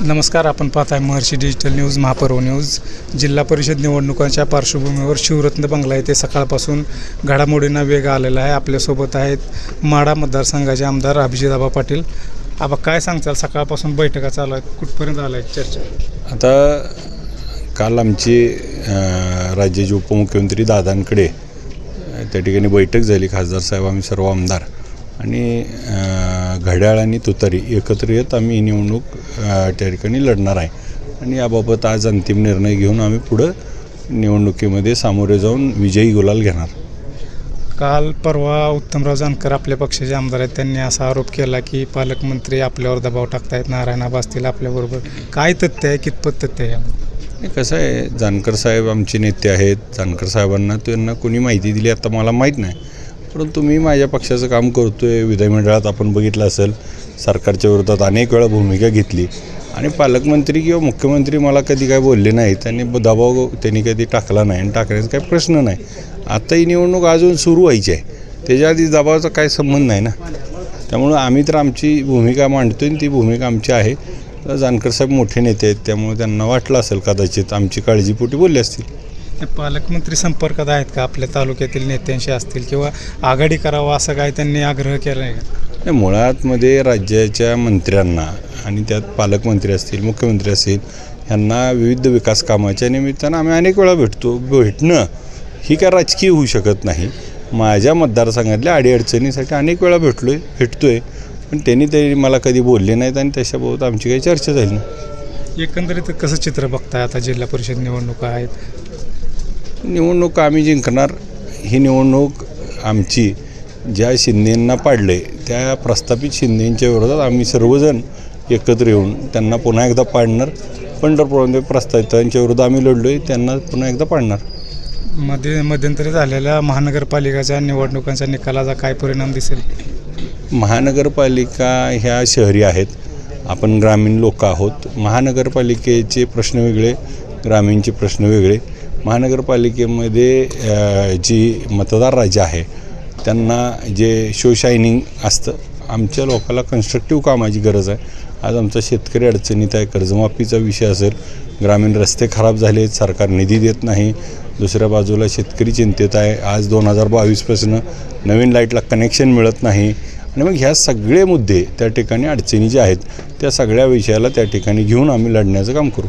नमस्कार आपण पाहत आहे Maharshi digital news Mahaparv news जिल्हा परिषद निवडणुकांच्या पार्श्वभूमीवर शिवरत्न बंगला येथे सकाळपासून घडामोडींना वेग आलेला आहे. आपल्यासोबत आहेत माडा मतदारसंघाचे आमदार अभिजित पाटील. आबा काय सांगताल? सकाळपासून बैठका चालू आहेत. कुठपर्यंत आला आहे चर्चा? आता काल आमची राज्याचे उपमुख्यमंत्री दादांकडे त्या ठिकाणी बैठक झाली. खासदार साहेब आम्ही सर्व आमदार. आणि घड्याळ आणि तुतारी एकत्र येत आम्ही ही निवडणूक त्या ठिकाणी लढणार आहे. आणि याबाबत आज अंतिम निर्णय घेऊन आम्ही पुढं निवडणुकीमध्ये सामोरे जाऊन विजयी गुलाल घेणार. काल परवा उत्तमराव जानकर आपल्या पक्षाचे आमदार आहेत. त्यांनी असा आरोप केला की पालकमंत्री आपल्यावर दबाव टाकतायत नारायण असतील आपल्याबरोबर. काय तथ्य आहे? कितपत तथ्य आहे यामध्ये? कसं आहे जानकर साहेब आमचे नेते आहेत. जानकर साहेबांना त्यांना कोणी माहिती दिली आता मला माहीत नाही. परंतु मी माझ्या पक्षाचं काम करतो आहे विधिमंडळात आपण बघितलं असेल सरकारच्या विरोधात अनेक वेळा भूमिका घेतली. आणि पालकमंत्री किंवा मुख्यमंत्री मला कधी काय बोलले नाहीत आणि ब- दबाव त्यांनी कधी टाकला नाही आणि टाकण्याचा काही प्रश्न नाही. आता ही निवडणूक अजून सुरू व्हायची आहे. त्याच्या आधी दबावाचा काही संबंध नाही ना. त्यामुळं आम्ही तर आमची भूमिका मांडतो आणि ती भूमिका आमची आहे. जानकर साहेब मोठे नेते आहेत त्यामुळे त्यांना वाटलं असेल कदाचित आमची काळजीपोटी बोलली असतील. पालकमंत्री संपर्कात आहेत का? आपल्या तालुक्यातील नेत्यांशी असतील किंवा आघाडी करावा असं काय त्यांनी आग्रह केला आहे का? नाही, मुळातमध्ये राज्याच्या मंत्र्यांना आणि त्यात पालकमंत्री असतील मुख्यमंत्री असतील यांना विविध विकास कामाच्या निमित्तानं आम्ही अनेक वेळा भेटतो. भेटणं ही काय राजकीय होऊ शकत नाही. माझ्या मतदारसंघातल्या अडीअडचणीसाठी अनेक वेळा भेटलो आहे भेटतो आहे पण त्यांनी तरी मला कधी बोलले नाहीत आणि त्याच्याबाबत आमची काही चर्चा झाली नाही. एकंदरीत कसं चित्र बघताय? आता जिल्हा परिषद निवडणुका आहेत निवडणूक आम्ही जिंकणार ही निवडणूक आमची ज्या शिंदेंना पाडले त्या प्रस्थापित शिंदेंच्या विरोधात आम्ही सर्वजण एकत्र येऊन त्यांना पुन्हा एकदा पाडणार. पंढरपूरमध्ये प्रस्थापितांच्या विरोधात आम्ही लढलो आहे त्यांना पुन्हा एकदा पाडणार. मध्ये मध्यंतरी झालेल्या महानगरपालिकाच्या निवडणुकांच्या निकालाचा काय परिणाम दिसेल? महानगरपालिका ह्या शहरी आहेत. आपण ग्रामीण लोक आहोत. महानगरपालिकेचे प्रश्न वेगळे ग्रामीणचे प्रश्न वेगळे. महानगरपालिकेमध्ये जी मतदार राजा आहे त्यांना जे शो शायनिंग असतं आमच्या लोकाला कन्स्ट्रक्टिव्ह कामाची गरज आहे. आज आमचा शेतकरी अडचणीत आहे कर्जमाफीचा विषय असेल ग्रामीण रस्ते खराब झाले सरकार निधी देत नाही दुसऱ्या बाजूला शेतकरी चिंतेत आहे. आज दोन हजार बावीसपासून नवीन लाईटला कनेक्शन मिळत नाही. आणि मग ह्या सगळे मुद्दे त्या ठिकाणी अडचणी ज्या आहेत त्या सगळ्या विषयाला त्या ठिकाणी घेऊन आम्ही लढण्याचं काम करू.